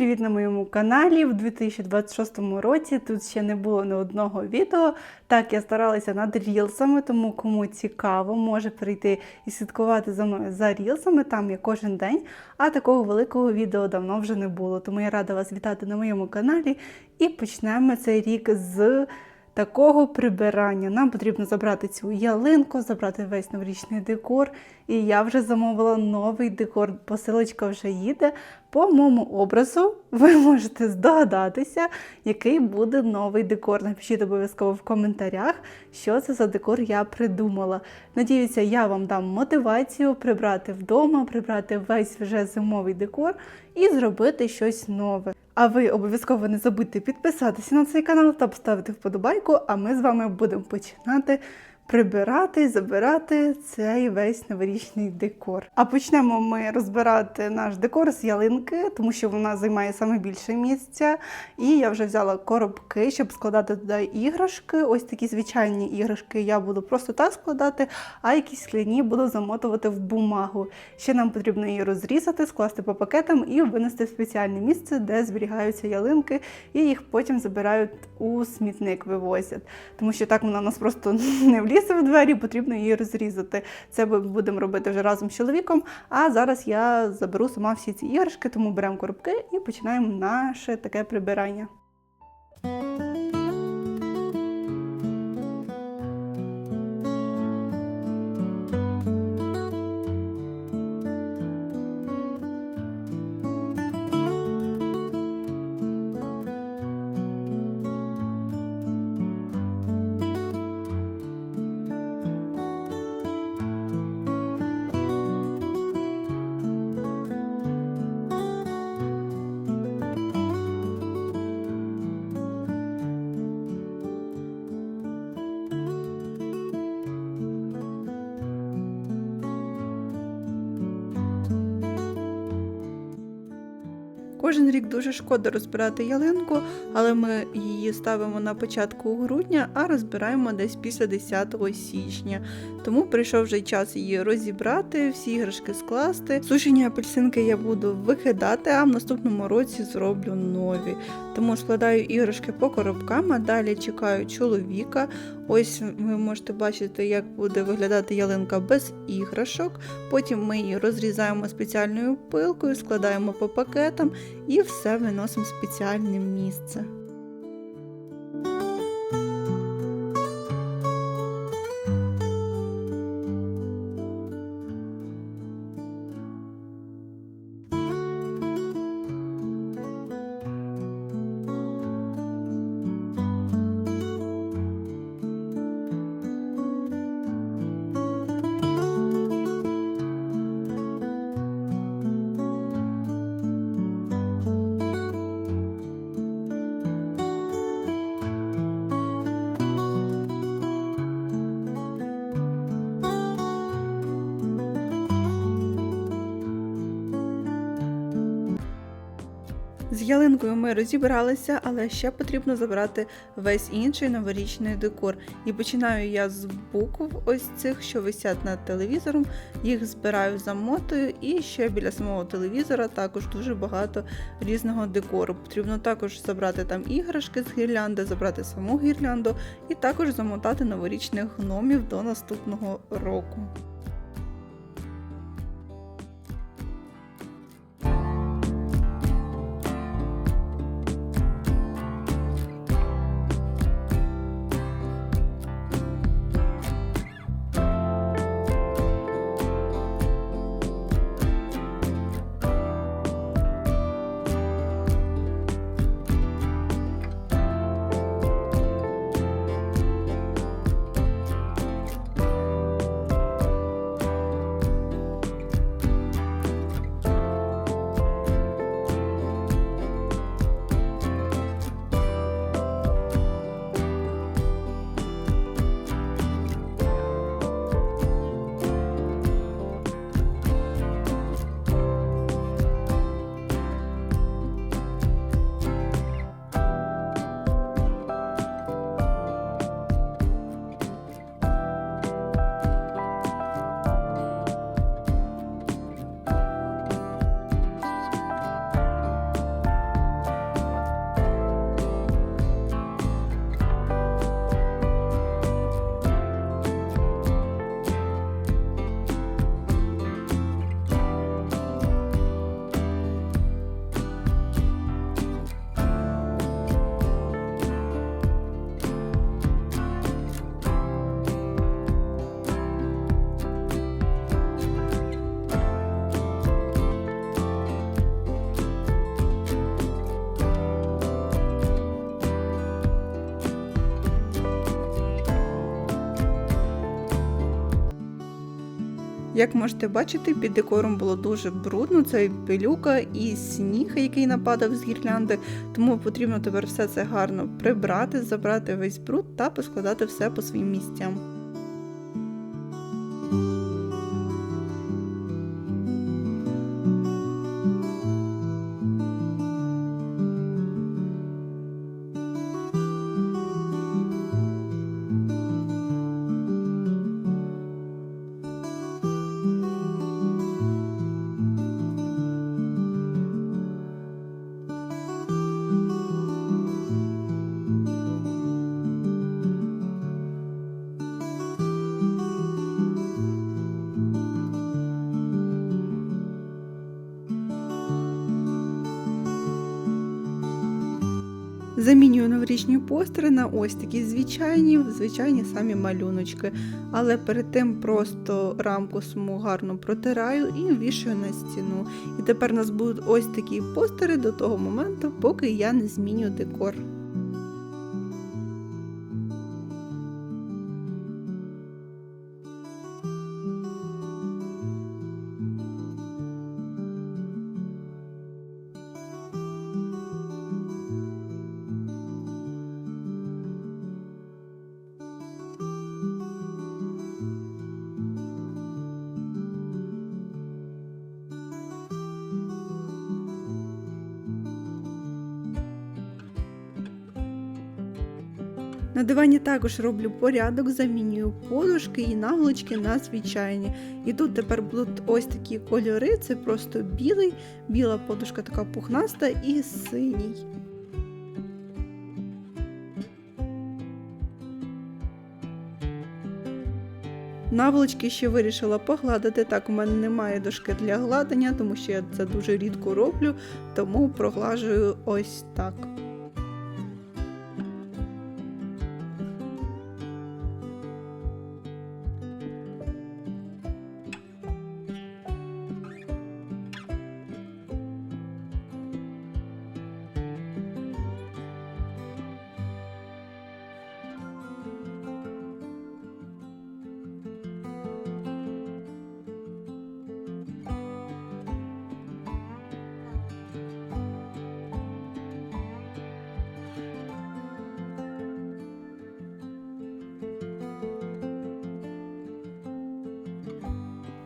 Привіт на моєму каналі. В 2026 році тут ще не було ні одного відео. Так, я старалася над рілсами, тому кому цікаво, може прийти і слідкувати за мною за рілсами. Там я кожен день. А такого великого відео давно вже не було. Тому я рада вас вітати на моєму каналі. І почнемо цей рік з такого прибирання. Нам потрібно забрати цю ялинку, забрати весь новорічний декор. І я вже замовила новий декор. Посилочка вже їде. По моєму образу ви можете здогадатися, який буде новий декор. Напишіть обов'язково в коментарях, що це за декор я придумала. Надіюся, я вам дам мотивацію прибрати вдома, прибрати весь вже зимовий декор і зробити щось нове. А ви обов'язково не забудьте підписатися на цей канал та поставити вподобайку, а ми з вами будемо починати прибирати, забирати цей весь новорічний декор. А почнемо ми розбирати наш декор з ялинки, тому що вона займає саме більше місця. І я вже взяла коробки, щоб складати туди іграшки. Ось такі звичайні іграшки я буду просто так складати, а якісь скляні буду замотувати в бумагу. Ще нам потрібно її розрізати, скласти по пакетам і винести в спеціальне місце, де зберігаються ялинки, і їх потім забирають у смітник, вивозять. Тому що так вона у нас просто не влізе в двері, потрібно її розрізати. Це ми будемо робити вже разом з чоловіком. А зараз я заберу сама всі ці іграшки, тому беремо коробки і починаємо наше таке прибирання. Кожен рік дуже шкода розбирати ялинку, але ми її ставимо на початку грудня, а розбираємо десь після 10 січня. Тому прийшов вже час її розібрати, всі іграшки скласти. Сушені апельсинки я буду викидати, а в наступному році зроблю нові. Тому складаю іграшки по коробкам, а далі чекаю чоловіка. Ось ви можете бачити, як буде виглядати ялинка без іграшок. Потім ми її розрізаємо спеціальною пилкою, складаємо по пакетам і все виносимо в спеціальне місце. З ялинкою ми розібралися, але ще потрібно забрати весь інший новорічний декор. І починаю я з букв, ось цих, що висять над телевізором. Їх збираю, замотую, і ще біля самого телевізора також дуже багато різного декору. Потрібно також забрати там іграшки з гірлянди, забрати саму гірлянду і також замотати новорічних гномів до наступного року. Як можете бачити, під декором було дуже брудно, це пилюка і сніг, який нападав з гірлянди, тому потрібно тепер все це гарно прибрати, забрати весь бруд та поскладати все по своїм місцям. Замінюю новорічні постери на ось такі звичайні, звичайні самі малюночки. Але перед тим просто рамку саму гарно протираю і вішаю на стіну. І тепер у нас будуть ось такі постери до того моменту, поки я не зміню декор. На дивані також роблю порядок, замінюю подушки і наволочки на звичайні. І тут тепер будуть ось такі кольори: це просто білий, біла подушка така пухнаста і синій. Наволочки ще вирішила погладити. Так, у мене немає дошки для гладення, тому що я це дуже рідко роблю, тому проглажую ось так.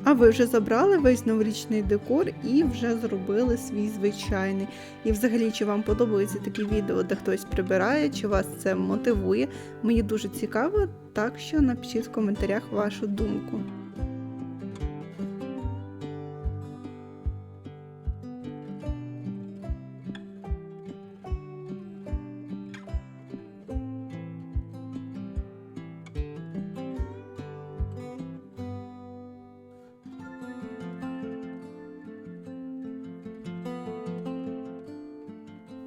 А ви вже забрали весь новорічний декор і вже зробили свій звичайний. І взагалі, чи вам подобаються такі відео, де хтось прибирає, чи вас це мотивує? Мені дуже цікаво, так що напишіть в коментарях вашу думку.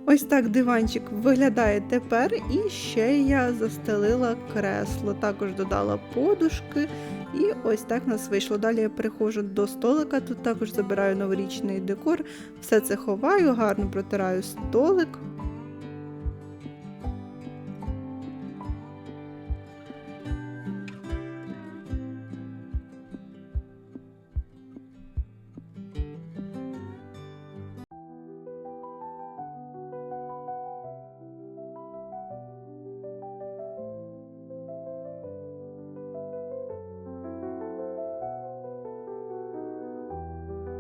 Ось так диванчик виглядає тепер, і ще я застелила кресло. Також додала подушки, і ось так нас вийшло. Далі я приходжу до столика. Тут також забираю новорічний декор, все це ховаю, гарно протираю столик.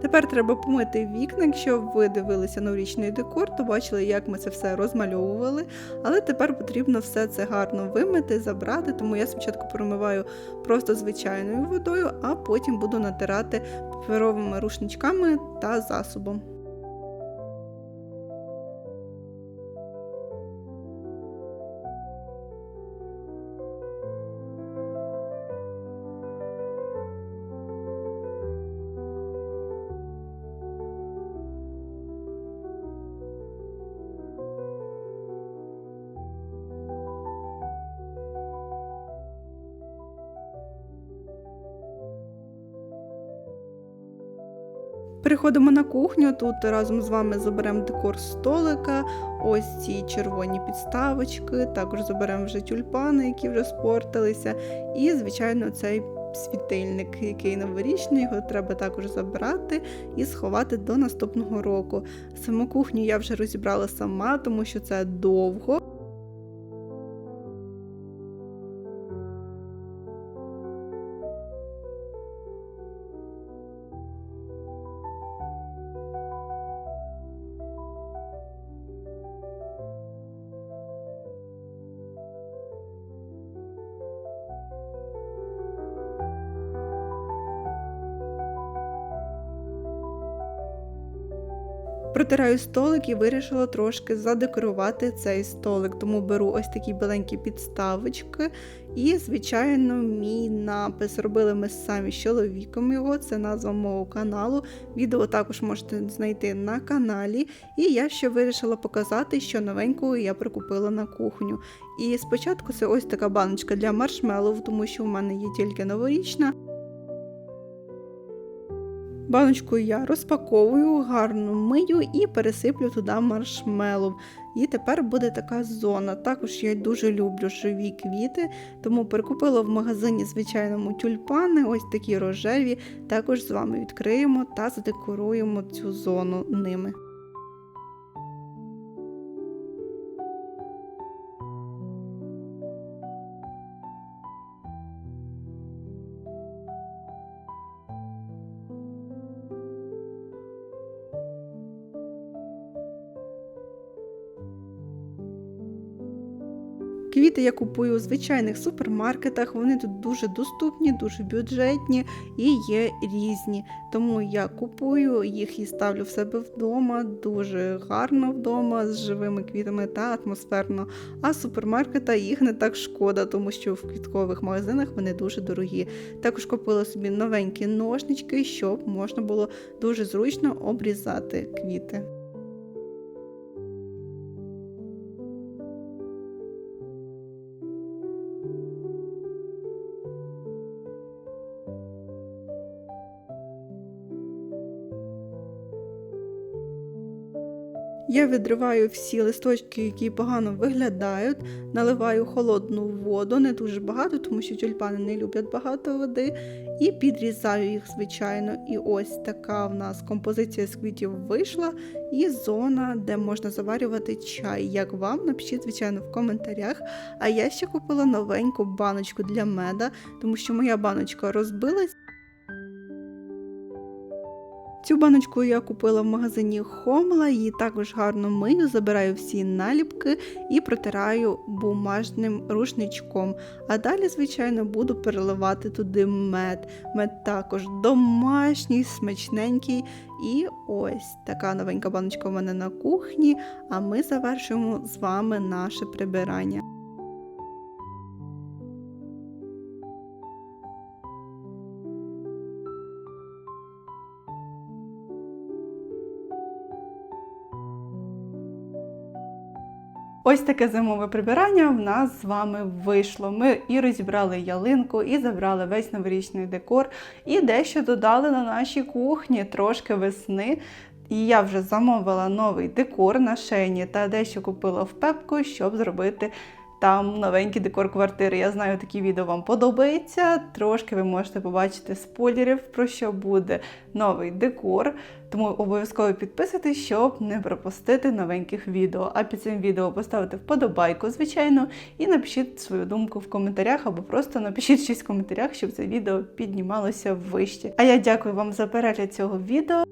Тепер треба помити вікна. Якщо ви дивилися новорічний декор, то бачили, як ми це все розмальовували. Але тепер потрібно все це гарно вимити, забрати, тому я спочатку промиваю просто звичайною водою, а потім буду натирати паперовими рушничками та засобом. Переходимо на кухню. Тут разом з вами заберемо декор столика, ось ці червоні підставочки, також заберемо вже тюльпани, які вже спортилися. І, звичайно, цей світильник, який новорічний, його треба також забрати і сховати до наступного року. Саму кухню я вже розібрала сама, тому що це довго. Протираю столик і вирішила трошки задекорувати цей столик. Тому беру ось такі біленькі підставочки. І, звичайно, мій напис робили ми самі з чоловіком його. Це назва мого каналу. Відео також можете знайти на каналі. І я ще вирішила показати, що новенького я прикупила на кухню. І спочатку це ось така баночка для маршмеллоу, тому що у мене є тільки новорічна. Баночку я розпаковую, гарно мию і пересиплю туди маршмеллоу. І тепер буде така зона. Також я дуже люблю живі квіти, тому перекупила в магазині звичайному тюльпани, ось такі рожеві. Також з вами відкриємо та задекоруємо цю зону ними. Квіти я купую у звичайних супермаркетах, вони тут дуже доступні, дуже бюджетні і є різні. Тому я купую їх і ставлю в себе вдома, дуже гарно вдома, з живими квітами та атмосферно. А супермаркета їх не так шкода, тому що в квіткових магазинах вони дуже дорогі. Також купила собі новенькі ножнички, щоб можна було дуже зручно обрізати квіти. Я відриваю всі листочки, які погано виглядають, наливаю холодну воду, не дуже багато, тому що тюльпани не люблять багато води, і підрізаю їх, звичайно. І ось така в нас композиція з квітів вийшла, і зона, де можна заварювати чай. Як вам, напишіть, звичайно, в коментарях. А я ще купила новеньку баночку для меда, тому що моя баночка розбилась. Цю баночку я купила в магазині Хомла, її також гарно мию, забираю всі наліпки і протираю бумажним рушничком. А далі, звичайно, буду переливати туди мед. Мед також домашній, смачненький. І ось така новенька баночка у мене на кухні, а ми завершуємо з вами наше прибирання. Ось таке зимове прибирання в нас з вами вийшло. Ми і розібрали ялинку, і забрали весь новорічний декор, і дещо додали на нашій кухні трошки весни. І я вже замовила новий декор на шейні та дещо купила в пепку, щоб зробити там новенький декор квартири. Я знаю, такі відео вам подобається. Трошки ви можете побачити спойлерів, про що буде новий декор. Тому обов'язково підписуйтесь, щоб не пропустити новеньких відео. А під цим відео поставити вподобайку, звичайно, і напишіть свою думку в коментарях, або просто напишіть щось в коментарях, щоб це відео піднімалося вище. А я дякую вам за перегляд цього відео.